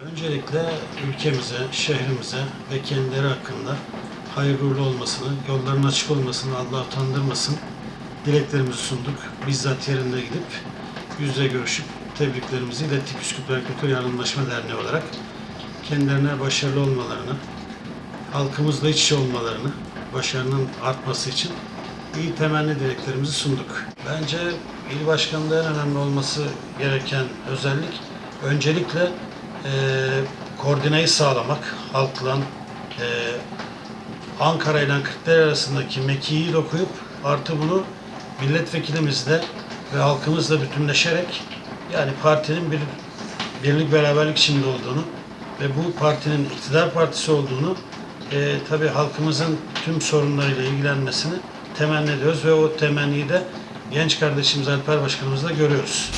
Öncelikle ülkemize, şehrimize ve kendileri hakkında hayırlı olmasını, yolların açık olmasını Allah utandırmasın dileklerimizi sunduk. Bizzat yerinde gidip yüzle görüşüp tebriklerimizi ilettik Üsküdar Kültür Yardımlaşma Derneği olarak. Kendilerine başarılı olmalarını, halkımızla iç içe olmalarını, başarının artması için iyi temenni dileklerimizi sunduk. Bence il başkanlığı en önemli olması gereken özellik öncelikle e, koordineyi sağlamak, halkla, e, Ankara ile Kırklareli arasındaki mekiği dokuyup artı bunu milletvekilimizle ve halkımızla bütünleşerek yani partinin bir birlik beraberlik içinde olduğunu ve bu partinin iktidar partisi olduğunu e, tabii halkımızın tüm sorunlarıyla ilgilenmesini temenni ediyoruz ve o temenniyi de genç kardeşimiz Alper Başkanımızla görüyoruz.